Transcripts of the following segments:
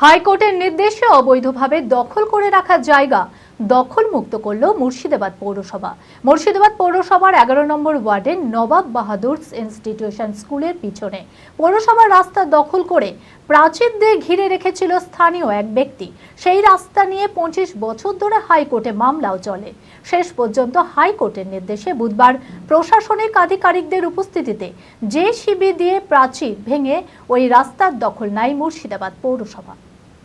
হাইকোর্টের নির্দেশে অবৈধভাবে দখল করে রাখা জায়গা দখল মুক্ত করল মুর্শিদাবাদ পৌরসভা। মুর্শিদাবাদ পৌরসভার এগারো নম্বর ওয়ার্ডের নবাব বাহাদুর ইনস্টিটিউশন স্কুলের পিছনে। পৌরসভার রাস্তা দখল করে প্রাচীর দিয়ে ঘিরে রেখেছিল স্থানীয় এক ব্যক্তি। সেই রাস্তা নিয়ে পঁচিশ বছর ধরে হাইকোর্টে মামলাও চলে। শেষ পর্যন্ত হাইকোর্টের নির্দেশে বুধবার প্রশাসনিক আধিকারিকদের উপস্থিতিতে যে শিবির দিয়ে প্রাচীর ভেঙে ওই রাস্তার দখল নেয় মুর্শিদাবাদ পৌরসভা।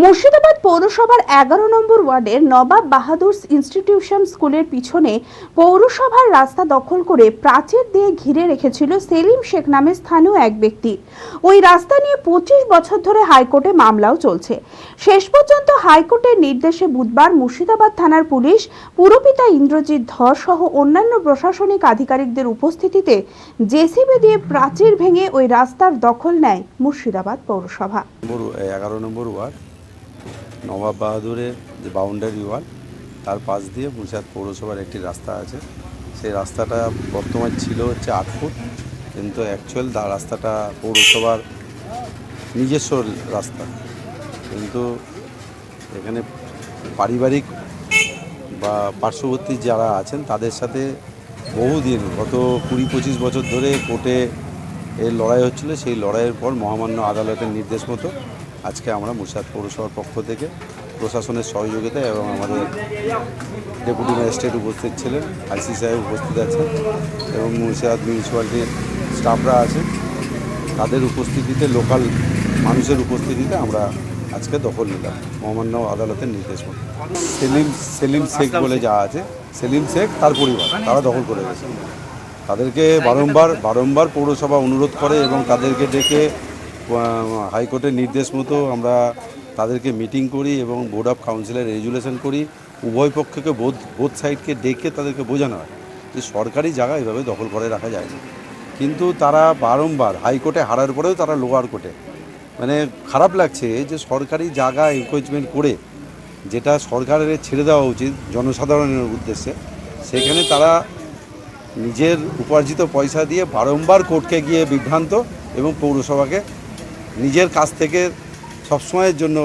Murshidabad পৌরসভার এগারো নম্বর ওয়ার্ডের নবাব বাহাদুর ইনস্টিটিউশন স্কুলের পিছনে পৌরসভার রাস্তা দখল করে প্রাচীর দিয়ে ঘিরে রেখেছিল সেলিম শেখ নামে স্থানীয় এক ব্যক্তি। ওই রাস্তা নিয়ে পঁচিশ বছর ধরে হাইকোর্টে মামলাও চলছে। শেষ পর্যন্ত হাইকোর্টের নির্দেশে বুধবার মুর্শিদাবাদ থানার পুলিশ, পুরপিতা ইন্দ্রজিৎ ধর সহ অন্যান্য প্রশাসনিক আধিকারিকদের উপস্থিতিতে জেসিবি দিয়ে প্রাচীর ভেঙে ওই রাস্তার দখল নেয় মুর্শিদাবাদ পৌরসভা। এগারো নম্বর ওয়ার্ড। নবাব বাহাদুরের যে বাউন্ডারি ওয়াল তার পাশ দিয়ে মুর্শিদাবাদ পৌরসভার একটি রাস্তা আছে। সেই রাস্তাটা বর্তমান ছিল হচ্ছে আট ফুট, কিন্তু অ্যাকচুয়াল রাস্তাটা পৌরসভার নিজস্ব রাস্তা। কিন্তু এখানে পারিবারিক বা পার্শ্ববর্তী যারা আছেন, তাদের সাথে বহুদিন, গত কুড়ি পঁচিশ বছর ধরে কোর্টে এর লড়াই হচ্ছিল। সেই লড়াইয়ের পর মহামান্য আদালতের নির্দেশ মতো আজকে আমরা মুর্শিদাবাদ পৌরসভার পক্ষ থেকে প্রশাসনের সহযোগিতা এবং আমাদের ডেপুটি ম্যাজিস্ট্রেট উপস্থিত ছিলেন আইসি সাহেব উপস্থিত আছেন এবং মুর্শিদাবাদ মিউনিসিপ্যালিটির স্টাফরা আছেন। তাদের উপস্থিতিতে লোকাল মানুষের উপস্থিতিতে আমরা আজকে দখল নিলাম। মহামান্য আদালতের নির্দেশ মতো। সেলিম সেলিম শেখ বলে যা আছে সেলিম শেখ তার পরিবার তারা দখল করে গেছে। তাদেরকে বারংবার বারংবার পৌরসভা অনুরোধ করে এবং তাদেরকে ডেকে হাইকোর্টের নির্দেশ মতো আমরা তাদেরকে মিটিং করি এবং বোর্ড অফ কাউন্সিলের রেজুলেশন করি। উভয় পক্ষকে বোধ বোধ সাইডকে ডেকে তাদেরকে বোঝানো হয় যে সরকারি জায়গা এভাবে দখল করে রাখা যায় না। কিন্তু তারা বারংবার হাইকোর্টে হারার পরেও তারা লোয়ার কোর্টে। মানে খারাপ লাগছে যে সরকারি জায়গা এনকোয়েজমেন্ট করে যেটা সরকারের ছেড়ে দেওয়া উচিত জনসাধারণের উদ্দেশ্যে, সেখানে তারা নিজের উপার্জিত পয়সা দিয়ে বারংবার কোর্টকে গিয়ে বিভ্রান্ত এবং পৌরসভাকে নিজের কাছ থেকে সবসময়ের জন্য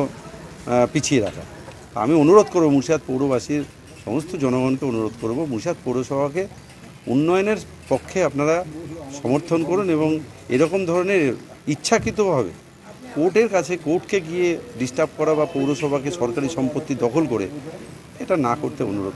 পিছিয়ে রাখা আমি অনুরোধ করব মুর্শিদাবাদ পৌরবাসীর, সমস্ত জনগণকে অনুরোধ করব মুর্শিদাবাদ পৌরসভাকে উন্নয়নের পক্ষে আপনারা সমর্থন করুন এবং এরকম ধরনের ইচ্ছাকৃতভাবে কোর্টের কাছে, কোর্টকে গিয়ে ডিস্টার্ব করা বা পৌরসভাকে সরকারি সম্পত্তি দখল করে, এটা না করতে অনুরোধ।